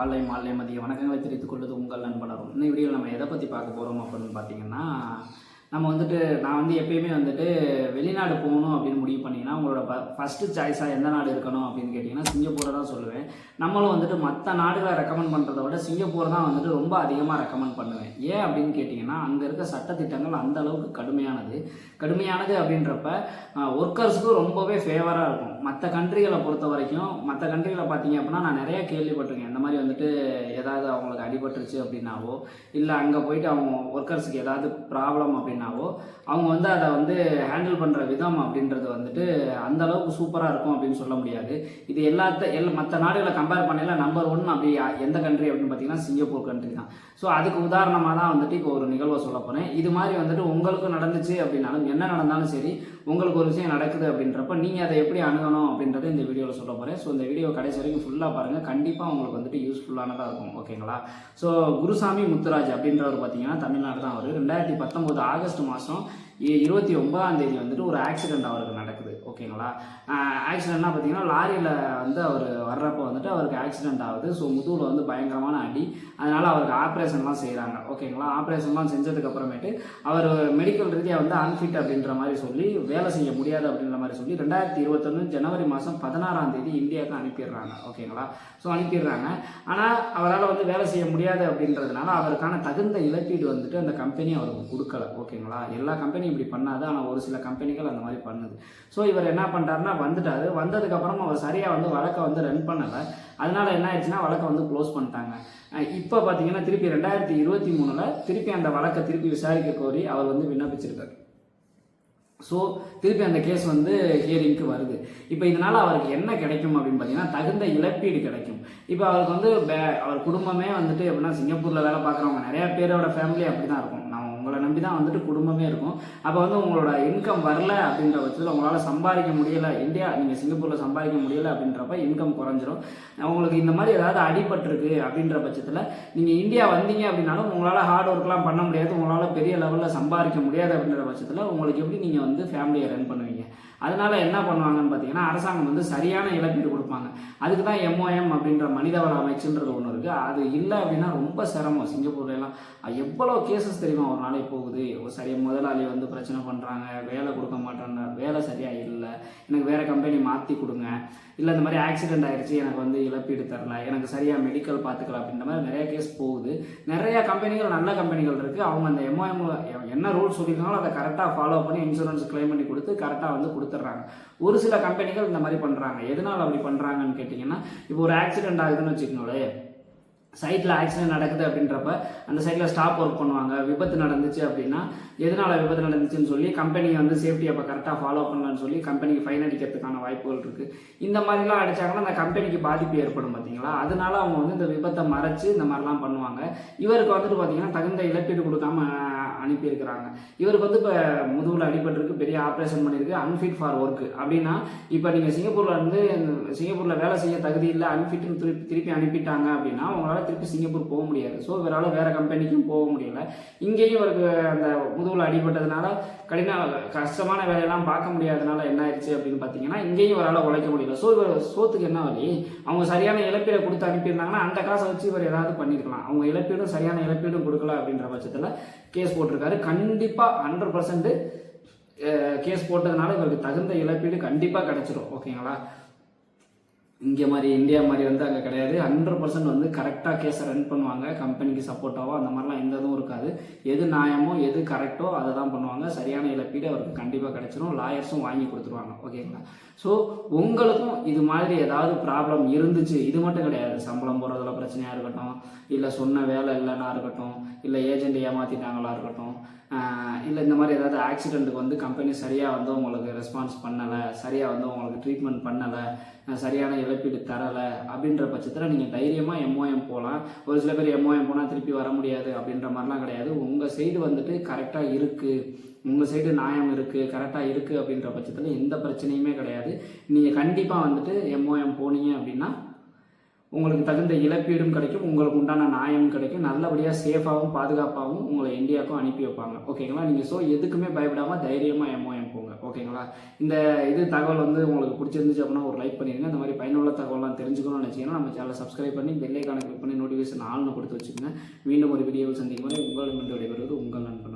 காலை மாலை மதிய வணக்கங்களை தெரிவித்துக் கொள்வது உங்கள் நண்பனரும் இந்த வீடியோவில் நம்ம எதை பற்றி பார்க்க போகிறோம் அப்படின்னு பார்த்தீங்கன்னா நம்ம வந்துட்டு நான் வந்து எப்பயுமே வந்துட்டு வெளிநாடு போகணும் அப்படின்னு முடிவு பண்ணிங்கன்னா உங்களோட ஃபஸ்ட்டு சாய்ஸாக எந்த நாடு இருக்கணும் அப்படின்னு கேட்டிங்கன்னா சிங்கப்பூரை தான் சொல்லுவேன். நம்மளும் வந்துட்டு மற்ற நாடுகளை ரெக்கமெண்ட் பண்ணுறத விட சிங்கப்பூர் தான் வந்துட்டு ரொம்ப அதிகமாக ரெக்கமெண்ட் பண்ணுவேன். ஏன் அப்படின்னு கேட்டிங்கன்னா அங்கே இருக்க சட்டத்திட்டங்கள் அந்த அளவுக்கு கடுமையானது. கடுமையானது அப்படின்றப்ப ஒர்க்கர்ஸுக்கும் ரொம்பவே ஃபேவராக இருக்கும். மற்ற கண்ட்ரிகளை பொறுத்த வரைக்கும் மற்ற கண்ட்ரிகளை பார்த்தீங்க அப்படின்னா நான் நிறைய கேள்விப்பட்டிருக்கேன். இந்த மாதிரி வந்துட்டு ஏதாவது அவங்களுக்கு அடிபட்டுருச்சு அப்படின்னாவோ இல்லை அங்கே போயிட்டு அவங்க ஒர்க்கர்ஸுக்கு ஏதாவது ப்ராப்ளம் அப்படின்னு அப்படின்னாவோ அவங்க வந்து அதை வந்து ஹேண்டில் பண்ணுற விதம் அப்படின்றது வந்துட்டு அந்த அளவுக்கு சூப்பராக இருக்கும் அப்படின்னு சொல்ல முடியாது. இது எல்லாத்த எல் மற்ற நாடுகளை கம்பேர் பண்ணல நம்பர் ஒன் அப்படி எந்த கண்ட்ரி அப்படின்னு பார்த்தீங்கன்னா சிங்கப்பூர் கண்ட்ரி தான். ஸோ அதுக்கு உதாரணமாக தான் வந்துட்டு இப்போ ஒரு நிகழ்வை சொல்ல போகிறேன் இது மாதிரி வந்துட்டு உங்களுக்கு நடந்துச்சு அப்படின்னாலும் என்ன நடந்தாலும் சரி உங்களுக்கு ஒரு விஷயம் நடக்குது அப்படின்றப்ப நீங்கள் அதை எப்படி அணுகணும் அப்படின்றத இந்த வீடியோவில் சொல்ல போகிறேன் ஸோ இந்த வீடியோ கடைசி வரைக்கும் ஃபுல்லாக பாருங்கள் கண்டிப்பாக உங்களுக்கு வந்துட்டு யூஸ்ஃபுல்லானதாக இருக்கும். ஓகேங்களா ஸோ குருசாமி முத்துராஜ் அப்படின்றவர் பார்த்தீங்கன்னா தமிழ்நாடு தான் அவர். ரெண்டாயிரத்தி பத்தொம்போது ஆகஸ்ட் மாதம் இருபத்தி ஒன்பதாம் தேதி வந்துட்டு ஒரு ஆக்சிடென்ட் அவருக்கு நடக்குது. ஓகேங்களா? ஆக்சிடென்ட்னா பார்த்தீங்கன்னா லாரியில் வந்து அவர் வர்றப்போ வந்துட்டு அவருக்கு ஆக்சிடென்ட் ஆகுது. ஸோ முதுகில் வந்து பயங்கரமான அடி. அதனால் அவருக்கு ஆப்ரேஷன்லாம் செய்கிறாங்க ஓகேங்களா? ஆப்ரேஷன்லாம் செஞ்சதுக்கப்புறமேட்டு அவர் மெடிக்கல் ரீதியாக வந்து அன்ஃபிட் அப்படின்ற மாதிரி சொல்லி வேலை செய்ய முடியாது அப்படின்ற மாதிரி சொல்லி ரெண்டாயிரத்தி இருபத்தொன்று ஜனவரி மாதம் பதினாறாம் தேதி இந்தியாவுக்கு அனுப்பிடுறாங்க. ஓகேங்களா? ஸோ அனுப்பிடுறாங்க. ஆனால் அவரால் வந்து வேலை செய்ய முடியாது அப்படின்றதுனால அவருக்கான தகுந்த இழப்பீடு வந்துட்டு அந்த கம்பெனி அவருக்கு கொடுக்கல. ஓகேங்களா? எல்லா கம்பெனியும் இப்படி பண்ணாது. ஆனால் ஒரு சில கம்பெனிகள் அந்த மாதிரி பண்ணுது. ஸோ இவர் என்ன பண்ணுறாருன்னா வந்துட்டாரு. வந்ததுக்கப்புறம் அவர் சரியாக வந்து வழக்கை வந்து ரன் பண்ணலை. அதனால் என்ன ஆயிடுச்சுன்னா வழக்கை வந்து க்ளோஸ் பண்ணிட்டாங்க. இப்போ பார்த்தீங்கன்னா திருப்பி ரெண்டாயிரத்தி இருபத்தி மூணில் திருப்பி அந்த வழக்கை திருப்பி விசாரிக்க கோரி அவர் வந்து விண்ணப்பிச்சிருக்காரு. ஸோ திருப்பி அந்த கேஸ் வந்து ஹியரிங்க்கு வருது. இப்போ இதனால் அவருக்கு என்ன கிடைக்கும் அப்படின்னு பார்த்தீங்கன்னா தகுந்த இழப்பீடு கிடைக்கும். இப்போ அவருக்கு வந்து அவர் குடும்பமே வந்துட்டு எப்படின்னா சிங்கப்பூரில் வேலை பார்க்குறவங்க. நிறையா பேரோட ஃபேமிலி அப்படி தான் இருக்கும். உங்களை நம்பி தான் வந்துட்டு குடும்பமே இருக்கும். அப்போ வந்து உங்களோட இன்கம் வரல அப்படின்ற பட்சத்தில் உங்களால் சம்பாதிக்க முடியலை இந்தியா நீங்கள் சிங்கப்பூரில் சம்பாதிக்க முடியலை அப்படின்றப்ப இன்கம் குறைஞ்சிரும். உங்களுக்கு இந்த மாதிரி ஏதாவது அடிபட்டிருக்கு அப்படின்ற பட்சத்தில் நீங்கள் இந்தியா வந்தீங்க அப்படின்னாலும் உங்களால் ஹார்ட் ஒர்க்லாம் பண்ண முடியாது உங்களால் பெரிய லெவலில் சம்பாதிக்க முடியாது அப்படின்ற பட்சத்தில் உங்களுக்கு எப்படி நீங்கள் வந்து ஃபேமிலியை ரன் பண்ணுவீங்க? அதனால என்ன பண்ணுவாங்கன்னு பார்த்தீங்கன்னா அரசாங்கம் வந்து சரியான இழப்பீடு கொடுப்பாங்க. அதுக்கு தான் எம்ஓஎம் அப்படின்ற மனிதவள அமைச்சுன்றது ஒன்று இருக்குது அது இல்லை அப்படின்னா ரொம்ப சிரமம். சிங்கப்பூர்ல எல்லாம் எவ்வளோ கேசஸ் தெரியுமா ஒரு நாளைக்கு போகுது. சரி சரியா முதலாளி வந்து பிரச்சனை பண்ணுறாங்க வேலை கொடுக்க மாட்டேன் எனக்கு வேறு கம்பெனி மாற்றி கொடுங்க. இல்லை இந்த மாதிரி ஆக்சிடென்ட் ஆயிடுச்சு எனக்கு வந்து இழப்பீடு தரல எனக்கு சரியாக மெடிக்கல் பார்த்துக்கலாம் அப்படின்ற மாதிரி நிறைய கேஸ் போகுது. நிறைய கம்பெனிகள் நல்ல கம்பெனிகள் இருக்குது அவங்க அந்த எம்ஓஎம் என்ன ரூல்ஸ் சொல்லியிருக்காங்களோ அதை கரெக்டாக ஃபாலோ பண்ணி இன்சூரன்ஸ் க்ளைம் பண்ணி கொடுத்து கரெக்டாக வந்து கொடுத்துட்றாங்க. ஒரு சில கம்பெனிகள் இந்த மாதிரி பண்ணுறாங்க எதனால் அப்படி பண்ணுறாங்கன்னு கேட்டிங்கன்னா இப்போ ஒரு ஆக்சிடென்ட் ஆகுதுன்னு வச்சுக்கோங்களேன். சைட்டில் ஆக்சிடென்ட் நடக்குது அப்படின்றப்ப அந்த சைட்டில் ஸ்டாப் ஒர்க் பண்ணுவாங்க. விபத்து நடந்துச்சு அப்படின்னா எதனால் விபத்து நடந்துச்சுன்னு சொல்லி கம்பெனி வந்து சேஃப்டி அப்போ கரெக்டாக ஃபாலோ பண்ணலான்னு சொல்லி கம்பெனிக்கு ஃபைன் அடிக்கிறதுக்கான வாய்ப்புகள் இருக்குது இந்த மாதிரிலாம் அடித்தாங்கன்னா அந்த கம்பெனிக்கு பாதிப்பு ஏற்படும் பார்த்தீங்களா அதனால அவங்க வந்து இந்த விபத்தை மறைச்சு இந்த மாதிரிலாம் பண்ணுவாங்க. இவருக்கு வந்துட்டு பார்த்தீங்கன்னா தகுந்த இழப்பீடு கொடுக்காம அனுப்பியிருக்கிறாங்க. இவருக்கு வந்து இப்போ முதுகில் அடிபட்டிருக்கு பெரிய ஆப்ரேஷன் பண்ணியிருக்கு அன்ஃபிட் ஃபார் ஒர்க் அப்படின்னா இப்போ நீங்கள் சிங்கப்பூரில் வந்து சிங்கப்பூரில் வேலை செய்ய தகுதி இல்லை அன்ஃபிட்னு திருப்பி திருப்பி அனுப்பிட்டாங்க அப்படின்னா உங்களால் திருப்பி சிங்கப்பூர் போக முடியாது. ஸோ இவரால் வேறு கம்பெனிக்கும் போக முடியல. இங்கேயும் இவருக்கு அந்த முதுகில் அடிபட்டதுனால கடின கஷ்டமான வேலையெல்லாம் பார்க்க முடியாதனால என்ன ஆயிடுச்சு அப்படின்னு பார்த்தீங்கன்னா இங்கேயும் இவரால் உழைக்க முடியல. ஸோ இவர் சோத்துக்கு என்ன வழி? அவங்க சரியான இழப்பீடை கொடுத்து அனுப்பியிருந்தாங்கன்னா அந்த காசை வச்சு இவர் ஏதாவது பண்ணியிருக்கலாம் அவங்க இழப்பீடும் சரியான இழப்பீடும் கொடுக்கல அப்படின்ற பட்சத்தில் கேஸ் போட்டிருக்காரு. கண்டிப்பாக ஹண்ட்ரட் பர்சன்ட் கேஸ் போட்டதுனால இவருக்கு தகுந்த இழப்பீடு கண்டிப்பாக கிடச்சிடும் ஓகேங்களா? இங்கே மாதிரி இந்தியா மாதிரி வந்து அங்கே கிடையாது. ஹண்ட்ரட் பர்சன்ட் வந்து கரெக்டாக கேஸை ரன் பண்ணுவாங்க. கம்பெனிக்கு சப்போர்ட்டாவோ அந்த மாதிரிலாம் எந்த இதுவும் இருக்காது. எது நியாயமோ எது கரெக்டோ அதை தான் பண்ணுவாங்க. சரியான இழப்பீடு அவருக்கு கண்டிப்பாக கிடைச்சிரும். லாயர்ஸும் வாங்கி கொடுத்துருவாங்க. ஓகேங்களா ஸோ உங்களுக்கும் இது மாதிரி ஏதாவது ப்ராப்ளம் இருந்துச்சு? இது மட்டும் கிடையாது. சம்பளம் போகிறதுல பிரச்சனையாக இருக்கட்டும். இல்லை சொன்ன வேலை இல்லைன்னா இருக்கட்டும். இல்லை ஏஜெண்ட் ஏமாற்றிட்டாங்களா இருக்கட்டும். இல்லை இந்த மாதிரி ஏதாவது ஆக்சிடெண்ட்டுக்கு வந்து கம்பெனி சரியாக வந்து உங்களுக்கு ரெஸ்பான்ஸ் பண்ணலை சரியாக வந்து உங்களுக்கு ட்ரீட்மெண்ட் பண்ணலை சரியான இழப்பீடு தரலை அப்படின்ற பட்சத்தில் நீங்கள் தைரியமாக எம்ஓஎம் போகலாம் ஒரு சில பேர் எம்ஓஎம் போனால் திருப்பி வர முடியாது அப்படின்ற மாதிரிலாம் கிடையாது. உங்கள் சைடு வந்துட்டு கரெக்டாக இருக்குது உங்கள் சைடு நியாயம் இருக்குது கரெக்டாக இருக்குது அப்படின்ற பட்சத்தில் எந்த பிரச்சனையுமே கிடையாது. நீங்கள் கண்டிப்பாக வந்துட்டு எம்ஓஎம் போனீங்க அப்படின்னா உங்களுக்கு தகுந்த இழப்பீடும் கிடைக்கும். உங்களுக்கு உண்டான நியாயம் கிடைக்கும். நல்லபடியாக சேஃபாகவும் பாதுகாப்பாகவும் உங்களை இந்தியாவுக்கும் அனுப்பி வைப்பாங்க. ஓகேங்களா நீங்கள் ஸோ எதுக்குமே பயப்படாமல் தைரியமாக எம்ஓஎம் போங்க. ஓகேங்களா இந்த இது தகவல் வந்து உங்களுக்கு பிடிச்சிருந்துச்சு அப்படின்னா ஒரு லைக் பண்ணிடுங்க இந்த மாதிரி பயனுள்ள தகவலாம் தெரிஞ்சுக்கணும்னு நினச்சிங்கன்னா நம்ம சேனலை சப்ஸ்கிரைப் பண்ணி பெல்லைக்கான கிளிக் பண்ணி நோட்டிஃபிகேஷன் ஆள்னு கொடுத்து வச்சுக்கோங்க. மீண்டும் ஒரு வீடியோவில் சந்திக்கும் போது உங்கள் விடைபெறுவது உங்கள் நண்பன்.